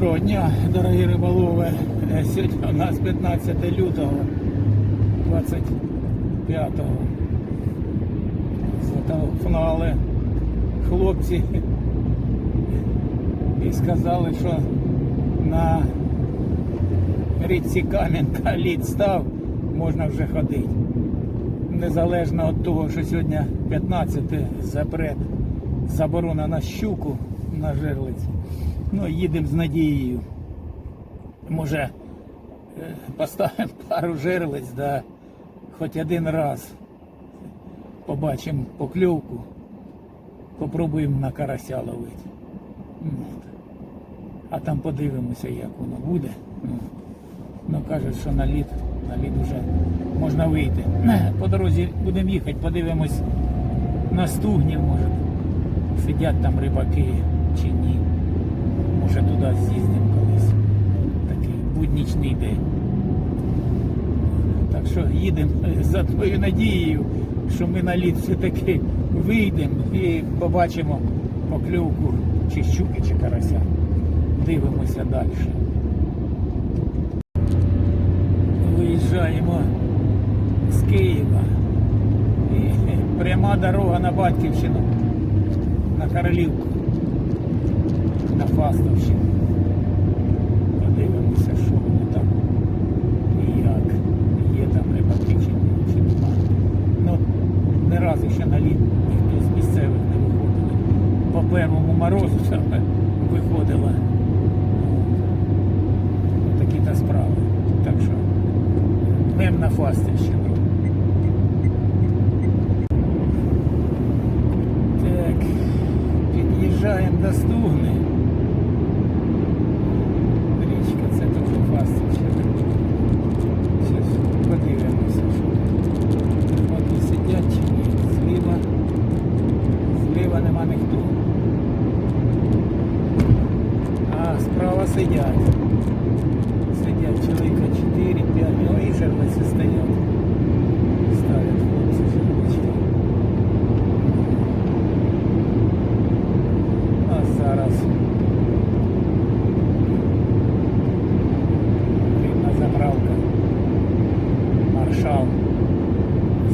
Доброго дня, дорогі риболови. Е, Сьогодні у нас 15 лютого 25-го. Зателефонували хлопці і сказали, що на річці Кам'янка лід став, можна вже ходити. Незалежно від того, що сьогодні 15 запрет заборона на щуку на жерлиці. Ну, їдемо з надією. Може, е, поставимо пару жерлиць, да, хоч один раз побачимо покльовку, попробуємо на карася ловити. А там подивимося, як воно буде. Ну, кажуть, що на лід, на лід вже можна вийти. По дорозі будемо їхати, подивимось на стугнів, може. Сидять там рибаки чи ні. Може туди з'їздимо колись. Такий буднічний день. Так що їдемо за твоєю надією, що ми на лід все-таки вийдемо і побачимо покльовку чи щуки, чи карася. Дивимося далі. Виїжджаємо з Києва. І пряма дорога на Батьківщину, на Королівку, на Фастовщину. Подивимося, що воно там і як. Є там рибаки чи чи нема. Ну, ні разу ще на лід ніхто з місцевих не виходили. По першому морозу саме виходила. Такі та справи. Так що Днем на Фастівщину. Так, під'їжджаємо до Стугни. Річка, це теж Фастівщина. Зараз подивимося, що тут. Вони сидять чи ні. Зліва. Зліва нема ніхто. А, справа сидять. Сидять чоловіка 4-5, ну і жерлиці стоять. Ставлять хлопці жерлички. А зараз рівна заправка. Маршал.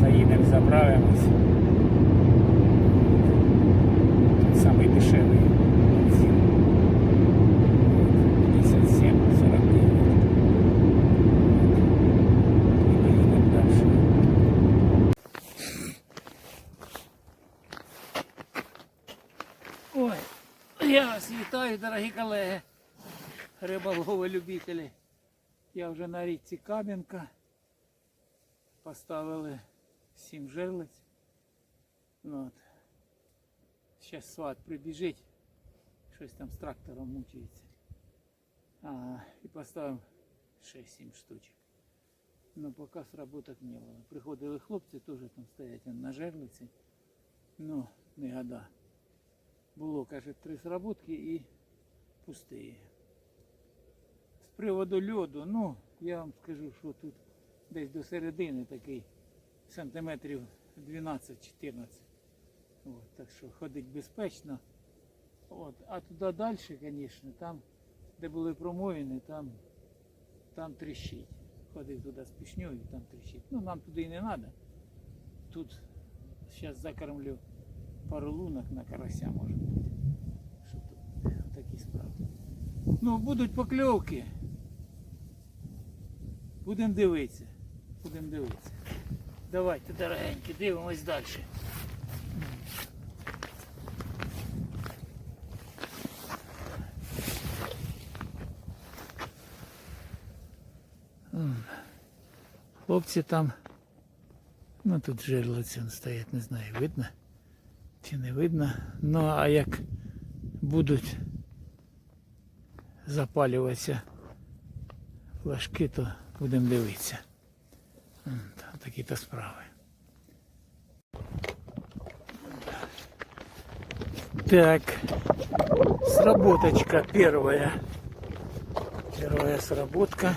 Заїдемо, заправимось. Тут самий дешевий бензин. 57, 49. І поїдемо далі. Ой, я вас вітаю, дорогі колеги, риболови любителі. Я вже на річці Кам'янка. Поставили сім жерлиць. Ну, От. Зараз сват прибіжить, щось там з трактором мучається. А, і поставив 6-7 штучок. Ну, поки сработок не було. Приходили хлопці, теж там стоять на жерлиці. Ну, не года. Було, каже, три сработки і пусті. З приводу льоду, ну, я вам скажу, що тут десь до середини такий сантиметрів 12-14. От, так що ходить безпечно. От, а туди далі, звісно, там, де були промоїни, там, там тріщить. Ходив туди з пішньою, там тріщить. Ну, нам туди і не треба. Тут зараз закормлю пару лунок на карася, може бути. Що тут такі справи. Ну, будуть покльовки. Будемо дивитися. Будемо дивитися. Давайте, дорогенькі, дивимось далі. Хлопці там, ну тут жерлиці он стоять, не знаю, видно чи не видно. Ну а як будуть запалюватися флажки, то будемо дивитися. Такі то справи. Так, сработочка первая. Первая сработка.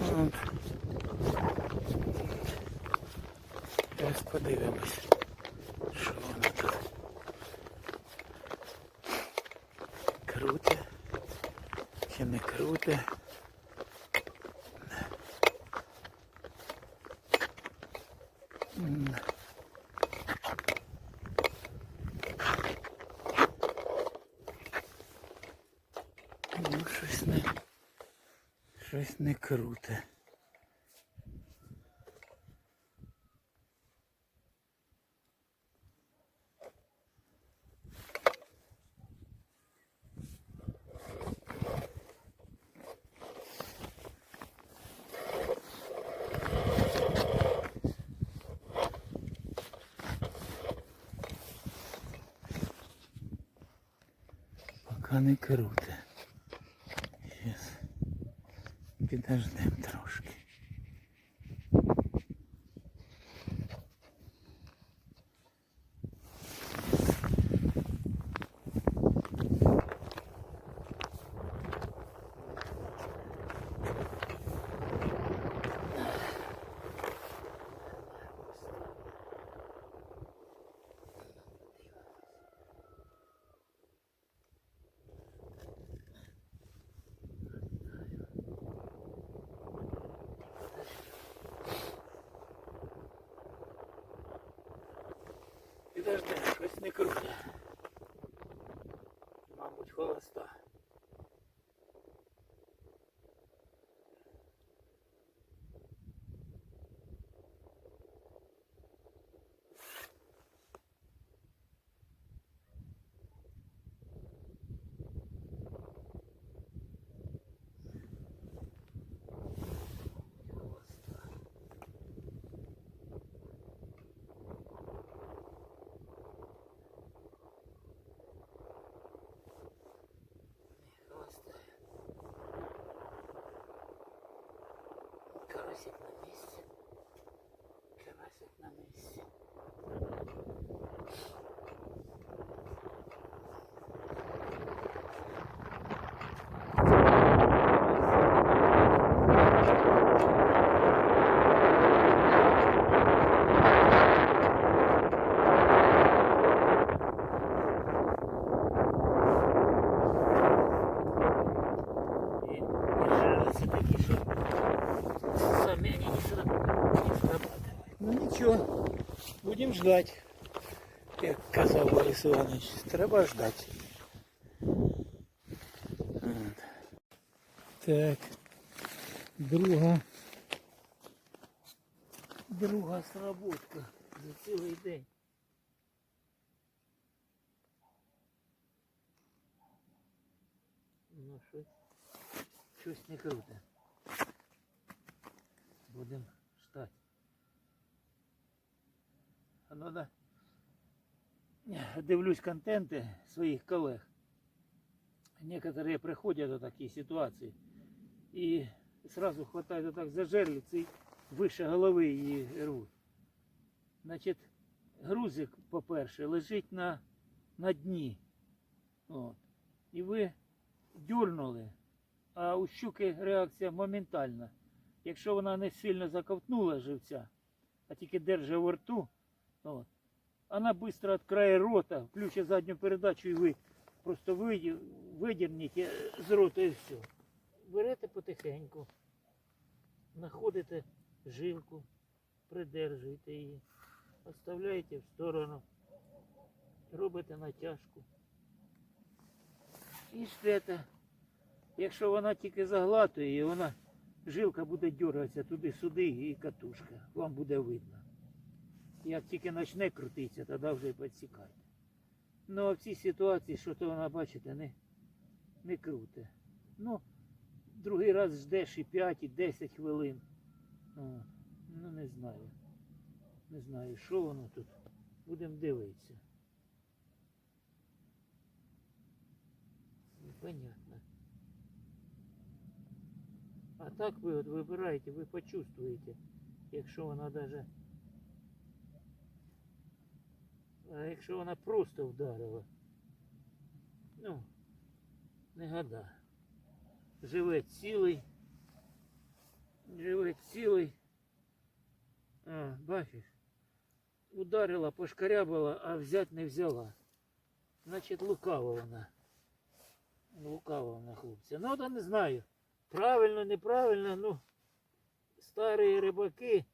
Вот. Зараз подивимось, що воно тут. Круте. круте. М. Ну, щось не, щось не круте. Пока не круте. Щас підождем трошки. Підожди, щось не круте. Мабуть, Карасик на місці. Карасик на місці. И, и жерлицы такие, что сами они не, сра- не срабатывают. Ну ничего, будем ждать. Як казав Борис Іванович, треба ждати. Так, друга. Друга сработка за цілий день. Ну щось, щось не круте. Будемо ждати. А ну да. Дивлюсь контенти своїх колег. Некоторые приходят до такие ситуации и сразу хватают вот так за жерлицы выше голови її рвуть. Значить, грузик, по-перше, лежить на, на дні. От. І ви дюрнули, а у щуки реакція моментальна. Якщо вона не сильно заковтнула живця, а тільки держить во рту, от, вона швидко відкрає рота, включить задню передачу і ви просто виді- з рота і все. Берете потихеньку, знаходите жилку, придержуєте її, оставляєте в сторону, робите натяжку. І ждете. Якщо вона тільки заглатує, вона жилка буде дергатися туди-сюди і катушка. Вам буде видно. Як тільки почне крутитися, тоді вже і підсікайте. Ну а в цій ситуації, що то вона, бачите, не, не круте. Ну, другий раз ждеш і 5, і 10 хвилин. О, ну не знаю. Не знаю, що воно тут. Будемо дивитися. Непонятно. А так ви от вибираєте, ви почувствуєте, якщо вона даже. А якщо вона просто вдарила. Ну, не года. Живе цілий. Живе цілий. А, бачиш? Ударила, пошкарябала, а взять не взяла. Значить, лукава вона. Лукаво на хлопця. Ну, то не знаю. Правильно, неправильно, ну, старі рибаки,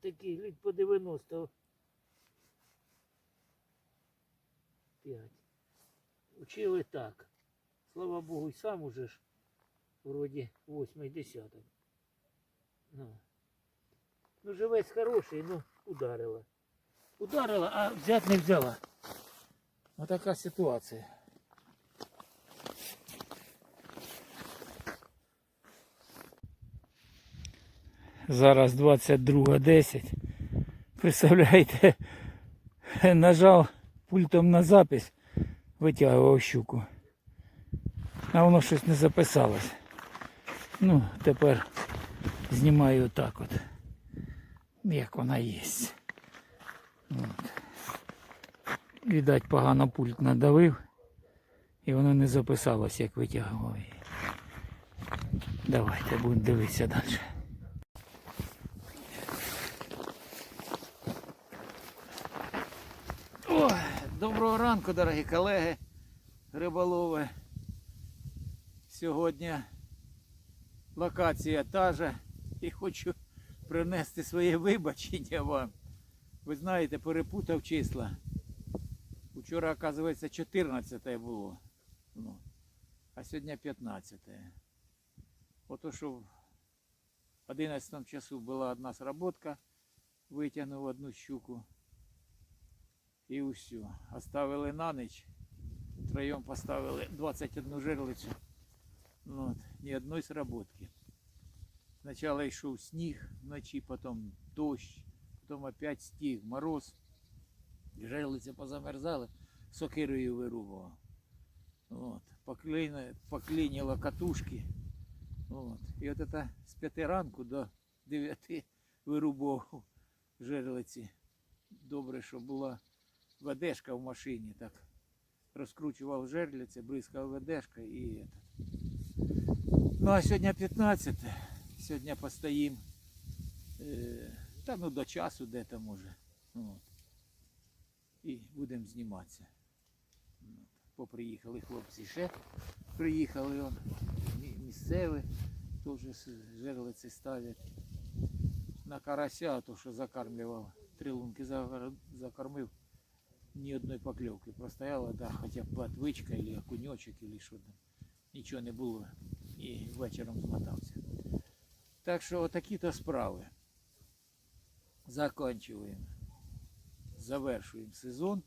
такі літ по 90 5. Учили так. Слава Богу, і сам уже ж вроді восьмий десяток. Ну. ну, живець хороший, ну, ударила. Ударила, а взять не взяла. Отака ситуація. Зараз 22.10. Представляєте, нажав Пультом на запись, витягував щуку. А воно щось не записалось. Ну, тепер знімаю отак от. Як вона є. От. Відать, погано пульт надавив. І воно не записалось, як витягував її. Давайте будемо дивитися далі. Доброго ранку, дорогі колеги, риболови. Сьогодні локація та же і хочу принести своє вибачення вам. Ви знаєте, перепутав числа. Вчора, оказується, 14 було. Ну, а сьогодні 15. Ото що в 11 часу була одна сработка, витягнув одну щуку. І усю. Оставили на ніч. Втроєм поставили 21 жерлицю. Ну, От, ні одної сработки. Спочатку йшов сніг вночі, потім дощ, потім опять сніг, мороз. Жерлиці позамерзали, сокирою вирубував. От, поклини, поклинило катушки. От. І от це з 5 ранку до 9 вирубував жерлиці. Добре, що була ведешка в машині, так розкручував жерлиці, бризкав ведешка і. Ну а сьогодні 15, сьогодні постоїм. Та ну до часу де то може. От. І будемо зніматися. От. Поприїхали хлопці ще. Приїхали он, місцеві, теж жерлиці ставлять. На карася, то що закармлював, три лунки закормив ни одной поклевки. Простояла, да, хотя б платвичка или окунечек или що там. Нічого не було. І вечором змотався. Так що отакі то справи. Закінчуємо. Завершуємо сезон.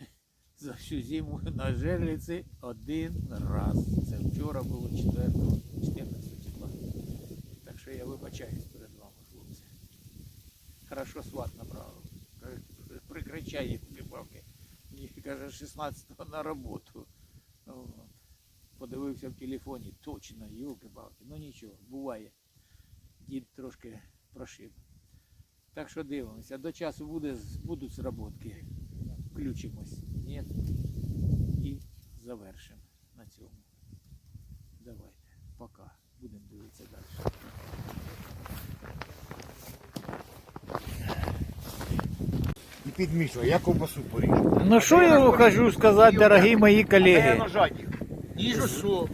За всю зиму на жерлиці один раз. Це вчора було 4, 14 числа. Так що я вибачаюсь перед вами, хлопці. Хорошо сват направив. Прикричає півбавки. Мені каже 16-го на роботу. От. Подивився в телефоні, точно, юлки-палки. Ну нічого, буває. Дід трошки прошив. Так що дивимося. До часу буде, будуть зработки. Включимось. Ні. І завершимо на цьому. Давайте. Пока. Будемо дивитися далі. Підмішує, я ковбасу поріжу. Ну що я вам хочу сказати, дорогі мої колеги? Їжу що?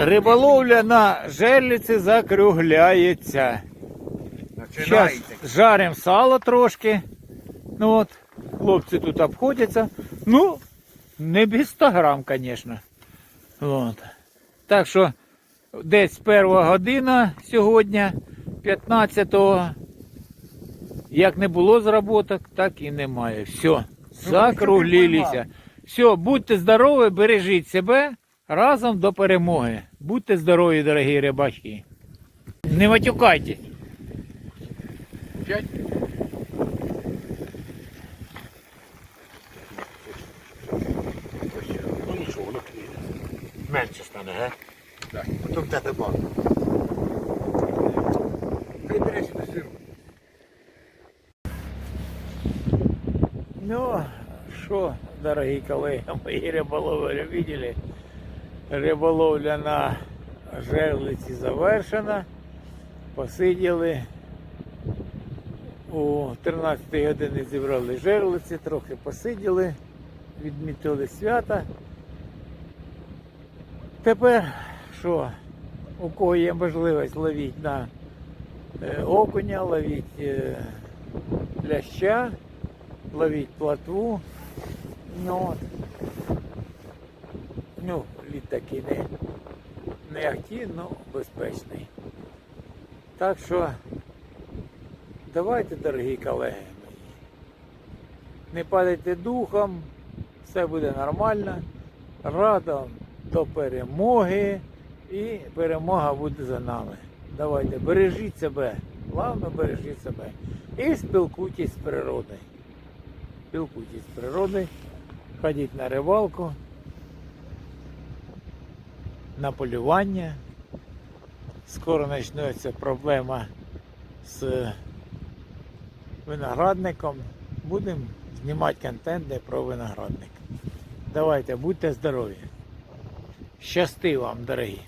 Риболовля на жерлиці закругляється. Зараз жаримо сало трошки. Ну от, хлопці тут обходяться. Ну, не без 100 грам, звісно. От. Так що десь перша година сьогодні, 15-го. Як не було зработок, так і немає. Все, закруглилися. Все, будьте здорові, бережіть себе разом до перемоги. Будьте здорові, дорогі рибачки. Не матюкайтесь. Ну нічого, воно кліє. Менше стане, ге? Так. Потім тебе багато. Що, дорогі колеги, мої риболови видели? Риболовля на жерлиці завершена. Посиділи. О 13 годині зібрали жерлиці, трохи посиділи, відмітили свята. тепер що? У кого є можливість ловіть на е, окуня, ловіть е, ляща, ловіть платву. Ну, ну лід такий не, не ахті, але безпечний. Так що давайте, дорогі колеги мої, не падайте духом, все буде нормально. Радо до перемоги і перемога буде за нами. Давайте, бережіть себе, головне бережіть себе. І спілкуйтесь з природою. Спілкуйтесь з природою, ходіть на рибалку, на полювання. Скоро почнеться проблема з виноградником. Будемо знімати контент про виноградник. Давайте, будьте здорові. Щасти вам, дорогі.